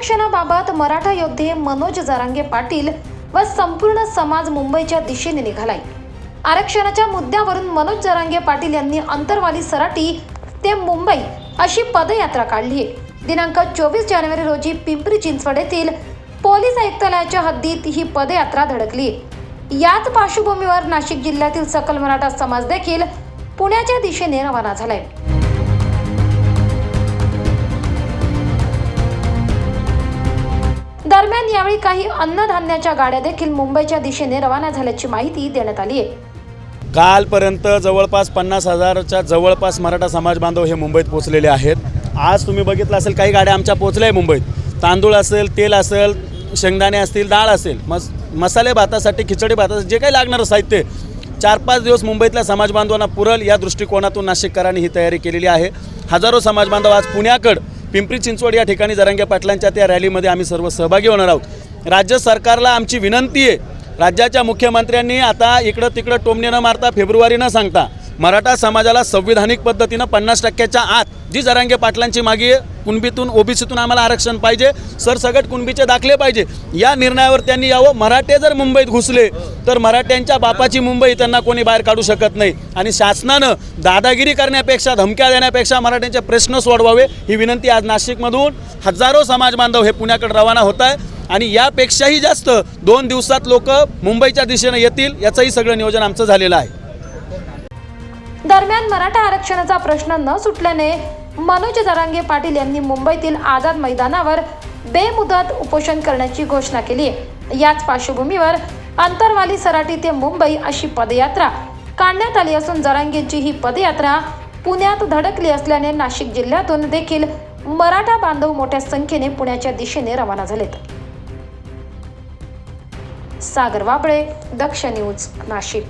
आरक्षणाबाबत मराठा योद्धे मनोज जरांगे पाटील व संपूर्ण समाज मुंबईच्या दिशेने निघालाय. आरक्षणाच्या मुद्द्यावरून मनोज जरांगे पाटील यांनी अंतरवाली सराटी ते मुंबई अशी पदयात्रा काढली आहे. दिनांक चोवीस जानेवारी रोजी पिंपरी चिंचवड येथील पोलीस आयुक्तालयाच्या हद्दीत ही पदयात्रा धडकली याच पार्श्वभूमीवर नाशिक जिल्ह्यातील सकल मराठा समाज देखील पुण्याच्या दिशेने रवाना झालाय. दरम्यान यावेळी काही अन्नधान्याच्या गाड्या देखील मुंबईच्या दिशेने रवाना झाल्याची माहिती देण्यात आली आहे. कालपर्यंत जवळपास पन्नास हजारच्या जवळपास मराठा समाज बांधव हे मुंबईत पोचलेले आहेत. आज तुम्ही बघितलं असेल काही गाड्या आमच्या पोचल्या आहे मुंबईत. तांदूळ असेल तेल असेल शेंगदाणे असतील डाळ असेल मस मसाले भातासाठी खिचडी भातासाठी जे काही लागणारं साहित्य चार पाच दिवस मुंबईतल्या समाजबांधवांना पुरल या दृष्टिकोनातून नाशिककरांनी ही तयारी केलेली आहे. हजारो समाजबांधव आज पुण्याकडं पिंपरी चिंचवड या ठिकाणी जरांगे पाटलांच्या त्या रॅलीमध्ये आम्ही सर्व सहभागी होणार आहोत. राज्य सरकारला आमची विनंती आहे. राज्याच्या मुख्यमंत्र्यांनी आता इकडं तिकडं टोमणे न मारता फेब्रुवारी न सांगता मराठा समाजाला संविधानिक पद्धतीनं पन्नास टक्क्याच्या आत जी जरांगे पाटलांची मागे आहे, कुणबीतून ओबीसीतून आम्हाला आरक्षण पाहिजे सरसगट कुणबीचे दाखले पाहिजे या निर्णयावर त्यांनी यावं. मराठे जर मुंबईत घुसले तर मराठ्यांच्या बापाची मुंबई त्यांना कोणी बाहेर काढू शकत नाही. आणि शासनानं दादागिरी करण्यापेक्षा धमक्या देण्यापेक्षा मराठ्यांचे प्रश्न सोडवावे ही विनंती आज नाशिकमधून हजारो समाज बांधव हे पुण्याकडे रवाना होत आहे. आणि यापेक्षाही जास्त दोन दिवसात लोक मुंबईच्या दिशेनं येतील याचंही सगळं नियोजन आमचं झालेलं आहे. दरम्यान मराठा आरक्षणाचा प्रश्न न सुटल्याने मनोज जरांगे पाटील यांनी मुंबईतील आझाद मैदानावर बेमुदत उपोषण करण्याची घोषणा केली. आहे याच पार्श्वभूमीवर अंतरवाली सराटी ते मुंबई अशी पदयात्रा काढण्यात आली असून जरांगेंची ही पदयात्रा पुण्यात धडकली असल्याने नाशिक जिल्ह्यातून देखील मराठा बांधव मोठ्या संख्येने पुण्याच्या दिशेने रवाना झालेत. सागर वाबळे दक्ष न्यूज नाशिक.